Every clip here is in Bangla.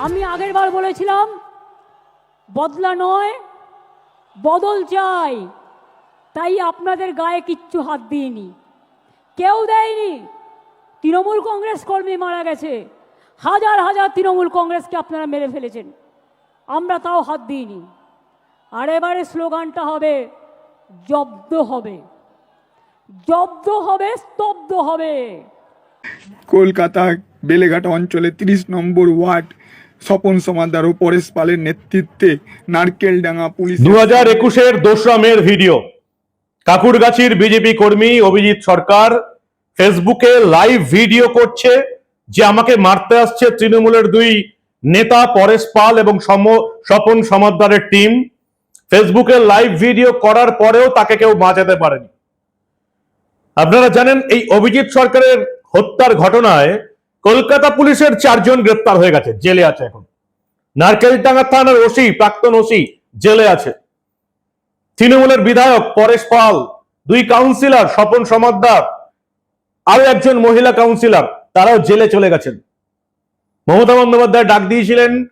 আমি আগের বার বলেছিলাম, বদলা নয়, বদল চাই। তাই আপনাদের গায়ে কিচ্ছু হাত দিইনি। কেউ দেয়নি। তৃণমূল কংগ্রেস কর্মী মারা গেছে। হাজার হাজার তৃণমূল কংগ্রেসকে আপনারা মেরে ফেলেছেন। আমরা তাও হাত দিইনি। আর এবারে স্লোগানটা হবে, জব্দ হবে। জব্দ হবে, স্তব্ধ হবে। কলকাতা বেলেঘাটা অঞ্চলে তিরিশ নম্বর ওয়ার্ড। স্বপন সমাদার ও পরেশ পালের নেতৃত্বে নারকেলডাঙ্গা পুলিশ দু হাজার একুশের দোসরা মেয়ের ভিডিও। কাকুরগাছির বিজেপি কর্মী অভিজিৎ সরকার ফেসবুকে লাইভ ভিডিও করছে, যে আমাকে মারতে আসছে তৃণমূলের দুই নেতা, পরেশ পাল এবং সম- স্বপন সমাদ্দারের টিম। ফেসবুকে লাইভ ভিডিও করার পরেও তাকে কেউ বাঁচাতে পারেনি। আপনারা জানেন, এই অভিজিৎ সরকারের হত্যার ঘটনায় কলকাতা পুলিশের চারজন গ্রেপ্তার হয়ে গেছে, জেলে আছে এখন। নারকেলডাঙ্গা থানার ওসি, প্রাক্তন ওসি, জেলে আছে। তৃণমূলের বিধায়ক পরেশ পাল, দুই কাউন্সিলর স্বপন সমাদ্দার আরও একজন মহিলা কাউন্সিলর তারাও জেলে চলে গেছেন। মমতা বন্দ্যোপাধ্যায় ডাক দিয়েছিলেন,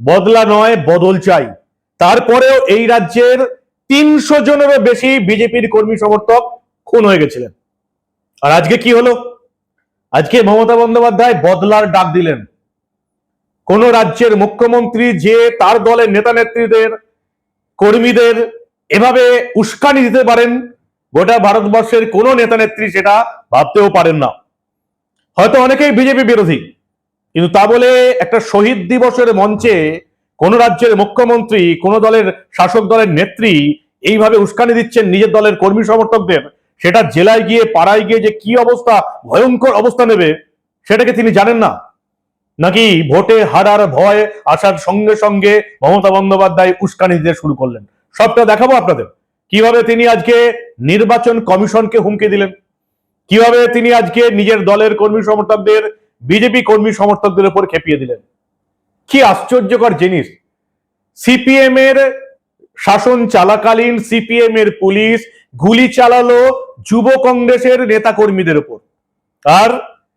বদলা নয়, বদল চাই। তারপরেও এই রাজ্যের তিনশো জনেরও বেশি বিজেপির কর্মী সমর্থক খুন হয়ে গেছিলেন। আর আজকে কি হলো? আজকে মমতা বন্দ্যোপাধ্যায় বদলার ডাক দিলেন। কোন রাজ্যের মুখ্যমন্ত্রী যে তার দলের নেতা নেত্রীদের, কর্মীদের এভাবে উস্কানি দিতে পারেন, গোটা ভারতবর্ষের কোনো নেতা নেত্রী সেটা ভাবতেও পারেন না। হয়তো অনেকেই বিজেপি বিরোধী, কিন্তু তা বলে একটা শহীদ দিবসের মঞ্চে কোন রাজ্যের মুখ্যমন্ত্রী, কোন দলের শাসক দলের নেত্রী এইভাবে উস্কানি দিচ্ছেন নিজের দলের কর্মী সমর্থকদের। সেটা জেলায় গিয়ে, পাড়ায় গিয়ে যে কি অবস্থা, ভয়ঙ্কর অবস্থা নেবে, সেটাকে তিনি জানেন না। নাকি ভোটে হারার ভয় আসার সঙ্গে সঙ্গে মমতা বন্দ্যোপাধ্যায় উস্কানি দিতে শুরু করলেন? সবটা দেখাবো আপনাদের। কীভাবে তিনি আজকে নির্বাচন কমিশনকে হুমকি দিলেন? কীভাবে তিনি আজকে নিজের দলের কর্মী সমর্থকদের, বিজেপি কর্মী সমর্থকদের উপর খেপিয়ে দিলেন? কি আশ্চর্যকর জিনিস। সিপিএম এর শাসন চালাকালীন সিপিএম এর পুলিশ গুলি চালালো যুব কংগ্রেসের নেতা কর্মীদের উপর। আর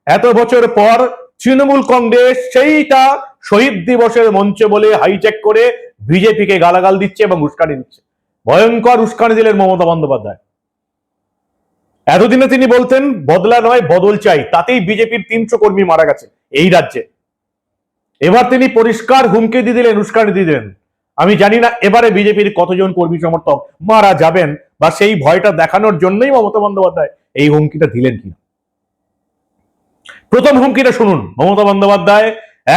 এত বছর পর তৃণমূল কংগ্রেস সেইটা শহীদ দিবসের মঞ্চে বলে হাইজ্যাক করে বিজেপিকে গালাগাল দিচ্ছে এবং উস্কানি দিচ্ছে। ভয়ঙ্কর উস্কানি দিলেন মমতা বন্দ্যোপাধ্যায়। এতদিনে তিনি বলতেন, বদলা নয়, বদল চাই। তাতেই বিজেপির তিনশো কর্মী মারা গেছে এই রাজ্যে। এবার তিনি পরিষ্কার হুমকি দিয়ে দিলেন, উস্কানি দিয়ে দিলেন। আমি জানি না, এবারে বিজেপির কতজন কর্মী সমর্থক মারা যাবেন বা সেই ভয়টা দেখানোর জন্যই মমতা বন্দ্যোপাধ্যায় এই হুমকিটা দিলেন কিনা? প্রথম হুমকিটা শুনুন। মমতা বন্দ্যোপাধ্যায়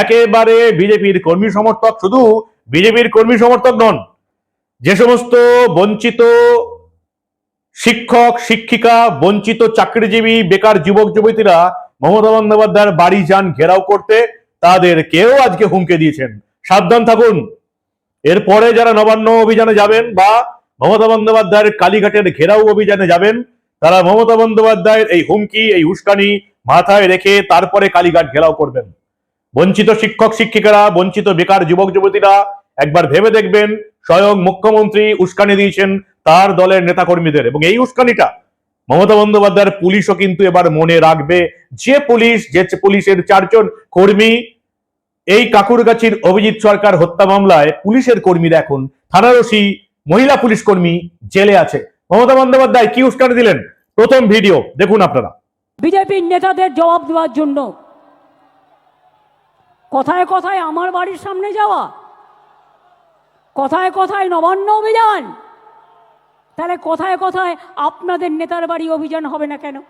একেবারে বিজেপির কর্মী সমর্থক, শুধু বিজেপির কর্মী সমর্থক নন, যে সমস্ত বঞ্চিত শিক্ষক, শিক্ষিকা, বঞ্চিত চাকরিজীবী, বেকার যুবক, যুবতীরা মমতা বন্দ্যোপাধ্যায়ের বাড়ি যান, ঘেরাও করতে তাদের কেউ আজকে হুমকে দিয়েছেন। সাবধান থাকুন। এরপরে যারা নবান্ন অভিযানে যাবেন বা মমতা বন্দ্যোপাধ্যায়ের কালীঘাটের ঘেরাও অভিযানে যাবেন। তারা মমতা বন্দ্যোপাধ্যায়ের এই হুমকি, এই উস্কানি মাথায় রেখে তারপরে কালীঘাট ঘেরাও করবেন। বঞ্চিত শিক্ষক শিক্ষিকারা, বঞ্চিত বেকার যুবক যুবতীরা একবার ভেবে দেখবেন, স্বয়ং মুখ্যমন্ত্রী উস্কানি দিয়েছেন তার দলের নেতাকর্মীদের। এবং এই উস্কানিটা মমতা বন্দ্যোপাধ্যায়ের পুলিশও কিন্তু এবার মনে রাখবে। যে পুলিশ, যে পুলিশের চারজন কর্মী, এই কাকুরগাছির অভিজিৎ সরকার হত্যা মামলায় পুলিশের কর্মীরা এখন থানার ওসি মহিলা পুলিশ কর্মী জেলে আছে। মমতা বন্দ্যোপাধ্যায় কি উস্কানি দিলেন? প্রথম ভিডিও, দেখুন আপনারা। বিজেপির নেতাদের জবাব দেওয়ার জন্য। কথায় কথায় আমার বাড়ির সামনে যাওয়া। কথায় কথায় নবান্ন অভিযান। তাহলে কথায় কথায় আপনাদের নেতার বাড়ি অভিযান হবে না কেন?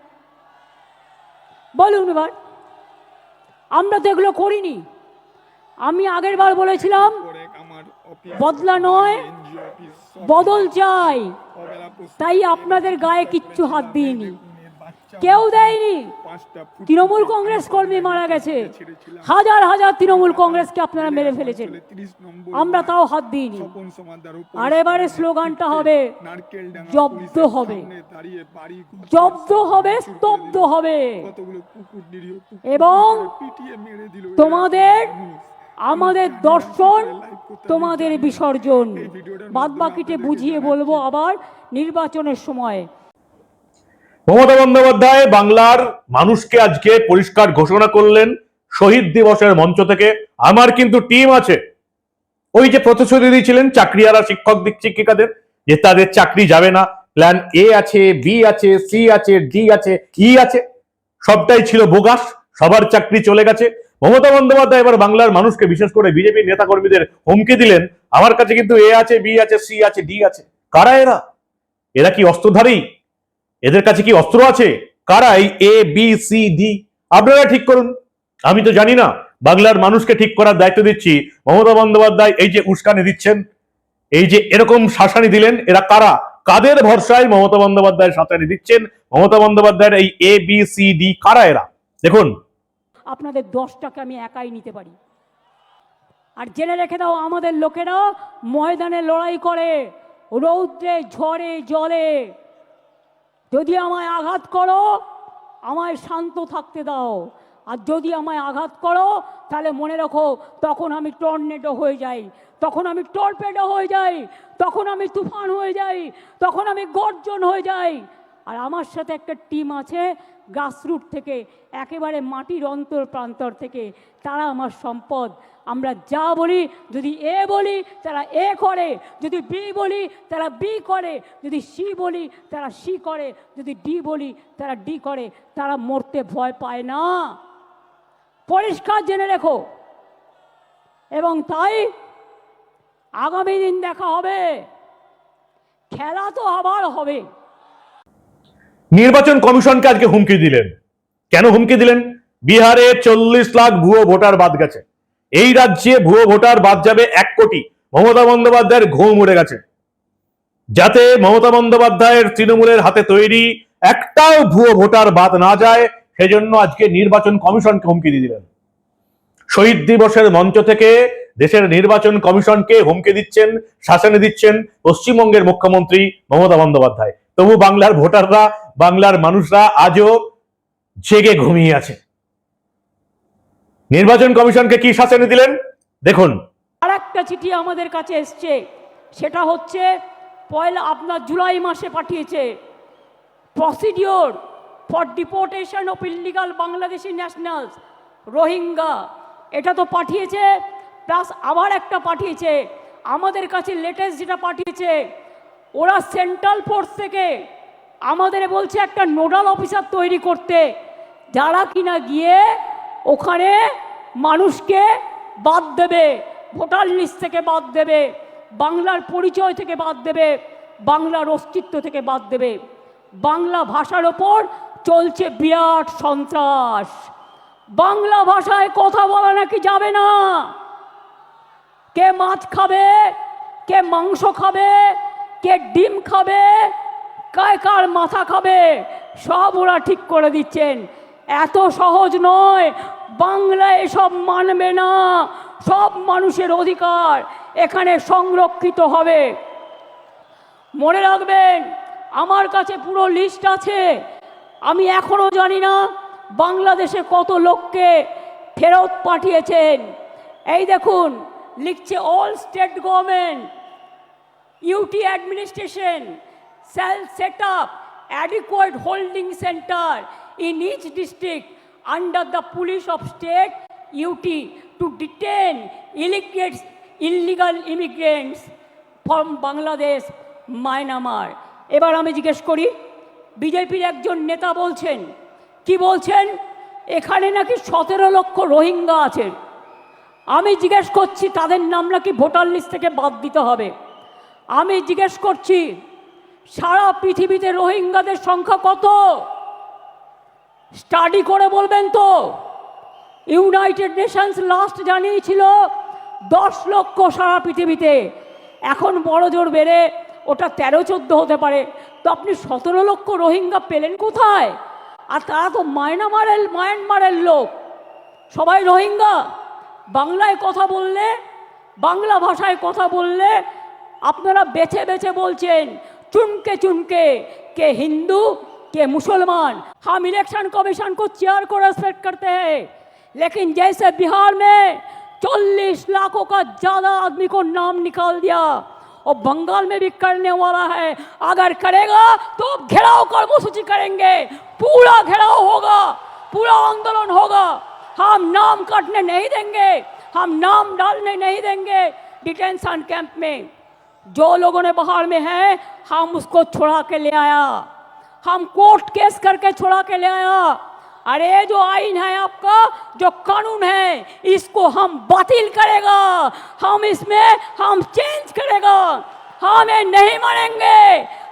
বলুন এবার। আমরা তো এগুলো করিনি। আমি আগের বার বলেছিলাম বদলা নয় বদল চাই। তাই আপনাদের গায়ে কিচ্ছু হাত দিইনি। কেউ দেয়নি। তৃণমূল কংগ্রেস কর্মী মারা গেছে। হাজার হাজার তৃণমূল কংগ্রেসকে আপনারা মেরে ফেলেছেন। আমরা তাও হাত দিইনি। আর এবারে স্লোগানটা হবে জব্দ হবে। জব্দ হবে স্তব্ধ হবে। এবং তোমাদের আমাদের দর্শন, তোমাদের বিসর্জন। বাদ বাকিতে বুঝিয়ে বলব আবার নির্বাচনের সময়। মমতা বন্দ্যোপাধ্যায় বাংলার মানুষকে আজকে পরিষ্কার ঘোষণা করলেন শহীদ দিবসের মঞ্চ থেকে। আমার কিন্তু টিম আছে। ওই যে প্রতিশ্রুতি দিয়েছিলেন চাকরিয়ারা শিক্ষক দিক শিক্ষিকাদের যে তাদের চাকরি যাবে না। প্ল্যান এ আছে বি আছে সি আছে ডি আছে ই আছে। সবটাই ছিল বোগাস। সবার চাকরি চলে গেছে। মমতা বন্দ্যোপাধ্যায় এবার বাংলার মানুষকে, বিশেষ করে বিজেপির নেতা কর্মীদের হুমকি দিলেন। আমার কাছে কিন্তু এ আছে, বি আছে, সি আছে, ডি আছে। কারা এরা? এরা কি অস্ত্রধারী? এদের কাছে কি অস্ত্র আছে? কারা এই এ, বি, সি, ডি? আপনারা ঠিক করুন। আমি তো জানি না। বাংলার মানুষকে ঠিক করার দায়িত্ব দিচ্ছি। মমতা বন্দ্যোপাধ্যায় এই যে উস্কানি দিচ্ছেন, এই যে এরকম শাসানি দিলেন, এরা কারা? কাদের ভরসায় মমতা বন্দ্যোপাধ্যায় শাসানি দিচ্ছেন? মমতা বন্দ্যোপাধ্যায়ের এই এ, বি, সি, ডি কারা এরা? দেখুন আপনাদের দশটাকে আমি একাই নিতে পারি। আর জেনে রেখে দাও, আমাদের লোকেরা ময়দানে লড়াই করে, রৌদ্রে, ঝড়ে, জলে। যদি আমায় আঘাত করো, আমায় শান্ত থাকতে দাও। আর যদি আমায় আঘাত করো, তাহলে মনে রাখো, তখন আমি টর্নেডো হয়ে যাই, তখন আমি টর্পেডো হয়ে যাই, তখন আমি তুফান হয়ে যাই, তখন আমি গর্জন হয়ে যাই। আর আমার সাথে একটা টিম আছে গ্রাসরুট থেকে, একেবারে মাটির অন্তর প্রান্তর থেকে। তারা আমার সম্পদ। আমরা যা বলি, যদি এ বলি, তারা এ করে। যদি বি বলি, তারা বি করে। যদি সি বলি, তারা সি করে। যদি ডি বলি, তারা ডি করে। তারা মরতে ভয় পায় না। পরিষ্কার জেনে রেখো। এবং তাই আগামী দিন দেখা হবে। খেলা তো আবার হবে। নির্বাচন কমিশনকে আজকে হুমকি দিলেন। কেন হুমকি দিলেন? বিহারে চল্লিশ লাখ ভুয়ো ভোটার বাদ গেছে। এই রাজ্যে ভুয়ো ভোটার বাদ যাবে এক কোটি। মমতা বন্দ্যোপাধ্যায়ের ঘুম উড়ে গেছে। যাতে মমতা বন্দ্যোপাধ্যায়ের তৃণমূলের হাতে তৈরি একটাও ভুয়ো ভোটার বাদ না যায়, সেজন্য আজকে নির্বাচন কমিশনকে হুমকি দিয়ে দিলেন। শহীদ দিবসের মঞ্চ থেকে দেশের নির্বাচন কমিশনকে হুমকি দিচ্ছেন, শাসনে দিচ্ছেন পশ্চিমবঙ্গের মুখ্যমন্ত্রী মমতা বন্দ্যোপাধ্যায়। তবু বাংলার ভোটাররা, বাংলার মানুষরা আজও জেগে ঘুমিয়ে আছে। নির্বাচন কমিশনকে কি শাসনে দিলেন? দেখুন। আর একটা চিঠি আমাদের কাছে এসছে। সেটা হচ্ছে, পয়লা আপনার জুলাই মাসে পাঠিয়েছে। Procedure for deportation of illegal Bangladeshi nationals Rohingya এটা তো পাঠিয়েছে প্লাস আবার একটা পাঠিয়েছে। আমাদের কাছে লেটেস্ট যেটা পাঠিয়েছে ওরা সেন্ট্রাল ফোর্স থেকে আমাদের বলছে একটা নোডাল অফিসার তৈরি করতে। যারা কিনা গিয়ে ওখানে মানুষকে বাদ দেবে, ভোটার লিস্ট থেকে বাদ দেবে, বাংলার পরিচয় থেকে বাদ দেবে, বাংলার অস্তিত্ব থেকে বাদ দেবে। বাংলা ভাষার ওপর চলছে বিরাট সন্ত্রাস। বাংলা ভাষায় কথা বলা নাকি যাবে না? কে মাছ খাবে, কে মাংস খাবে কে ডিম খাবে কায় কার মাথা খাবে, সব ওরা ঠিক করে দিচ্ছেন। এত সহজ নয় বাংলা এসব মানবে না, সব মানুষের অধিকার এখানে সংরক্ষিত হবে। মনে রাখবেন, আমার কাছে পুরো লিস্ট আছে, আমি এখনও জানি না বাংলাদেশে কত লোককে ফেরত পাঠিয়েছেন। এই দেখুন, লিখছে all state government UT administration shall set up adequate holding center in each district under the police of state UT to detain illegal, illegal immigrants from Bangladesh, Myanmar. এবার আমি জিজ্ঞেস করি বিজেপির একজন নেতা বলছেন কি বলছেন এখানে নাকি সতেরো লক্ষ রোহিঙ্গা আছে আমি জিজ্ঞেস করছি তাদের নাম নাকি ভোটার লিস্ট থেকে বাদ দিতে হবে আমি জিজ্ঞেস করছি, সারা পৃথিবীতে রোহিঙ্গাদের সংখ্যা কত? স্টাডি করে বলবেন তো। ইউনাইটেড নেশনস লাস্ট জানিয়েছিল দশ লক্ষ সারা পৃথিবীতে। এখন বড় জোর বেড়ে ওটা তেরো, চোদ্দ হতে পারে। তো আপনি সতেরো লক্ষ রোহিঙ্গা পেলেন কোথায়? আর তারা তো মায়ানমারের মায়ানমারের লোক। সবাই রোহিঙ্গা? বাংলায় কথা বললে, বাংলা ভাষায় কথা বললে আপনারা বেছে বেছে বলছেন চুনকে चुनके के हिंदू के मुसलमान हम इलेक्शन कमीशन को चेयर को रेस्पेक्ट करते हैं लेकिन जैसे बिहार में चालीस लाखों का ज़्यादा आदमी को नाम निकाल दिया और बंगाल में भी करने वाला है अगर करेगा तो घेराव कर्मसूची करेंगे पूरा घेराव होगा पूरा आंदोलन होगा हम नाम कटने नहीं देंगे हम नाम डालने नहीं देंगे डिटेंशन कैंप में जो लोगों ने बाहर में है हम उसको छुड़ा के ले आया हम कोर्ट केस करके छुड़ा के ले आया अरे ये जो आइन है आपका जो कानून है इसको हम बातिल करेगा हम इसमें हम चेंज करेगा हमें नहीं मानेंगे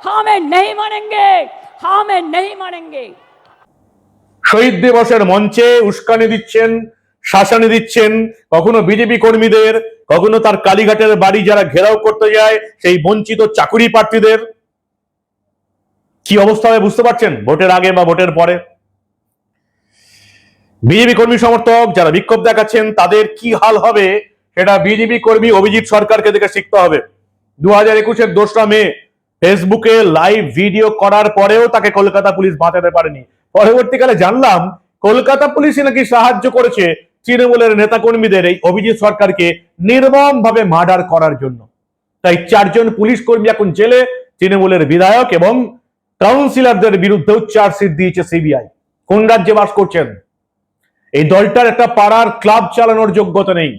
हमें नहीं मानेंगे हमें नहीं मानेंगे শহীদ দিবসের মঞ্চে উস্কানি দিচ্ছেন শাসানি দিচ্ছেন কখনো বিজেপি কর্মীদের কখনো তার কালীঘাটের বাড়ি যারা ঘেরাও করতে যায়, সেই বঞ্চিত চাকুরি প্রার্থীদের কি অবস্থা হবে বুঝতে পারছেন? ভোটের আগে বা ভোটের পরে? বিজেপি কর্মী সমর্থক যারা বিক্ষোভ দেখাচ্ছেন, তাদের কি হাল হবে? সেটা বিজেপি কর্মী অভিজিৎ সরকারকে দেখে শিখতে হবে। দু হাজার একুশের দোসরা মে, ফেসবুকে লাইভ ভিডিও করার পরেও তাকে কলকাতা পুলিশ বাঁচাতে পারেনি। পরবর্তীকালে জানলাম, কলকাতা পুলিশই নাকি সাহায্য করেছে তৃণমূলের নেতাকর্মীদের এই অভিজিৎ সরকারকে নির্মম ভাবে মার্ডার করার জন্য। তাই চারজন পুলিশ কর্মী এখন জেলে, তৃণমূলের বিধায়ক এবং কাউন্সিলরদের বিরুদ্ধেও চার্জশিট দিয়েছে সিবিআই। কোন রাজ্যে বাস করছেন? এই দলটার একটা পাড়ার ক্লাব চালানোর যোগ্যতা নেই।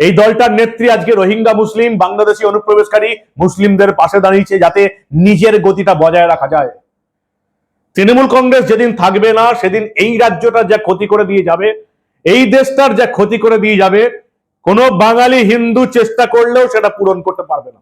এই দলটার নেত্রী আজকে রোহিঙ্গা মুসলিম, বাংলাদেশি অনুপ্রবেশকারী মুসলিমদের পাশে দাঁড়িয়েছে যাতে নিজের গতিটা বজায় রাখা যায়। তৃণমূল কংগ্রেস যেদিন থাকবে না, সেদিন এই রাজ্যটা যা ক্ষতি করে দিয়ে যাবে এই দেশটার যা ক্ষতি করে দিয়ে যাবে, কোন বাঙালি হিন্দু চেষ্টা করলেও সেটা পূরণ করতে পারবে না।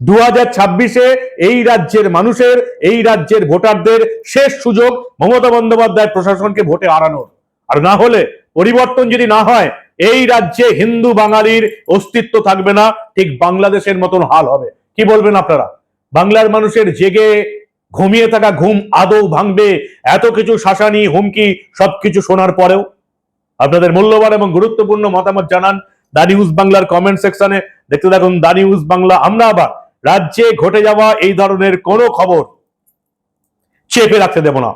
দু হাজার ছাব্বিশে এই রাজ্যের মানুষের, এই রাজ্যের ভোটারদের শেষ সুযোগ মমতা বন্দ্যোপাধ্যায় প্রশাসনকে ভোটে হারানোর আর না হলে, পরিবর্তন যদি না হয়, এই রাজ্যে হিন্দু বাঙালির অস্তিত্ব থাকবে না, ঠিক বাংলাদেশের মতন হাল হবে। কি বলবেন আপনারা? বাংলার মানুষের জেগে ঘুমিয়ে থাকা ঘুম আদৌ ভাঙবে? এত কিছু শাসানি, হুমকি, সবকিছু শোনার পরেও আপনাদের মূল্যবান এবং গুরুত্বপূর্ণ মতামত জানান দা নিউজ বাংলার কমেন্ট সেকশনে। দেখতে থাকুন দা নিউজ বাংলা। আমরা আবার রাজ্যে ঘটে যাওয়া এই ধরনের কোনো খবর চেপে রাখতে দেব না।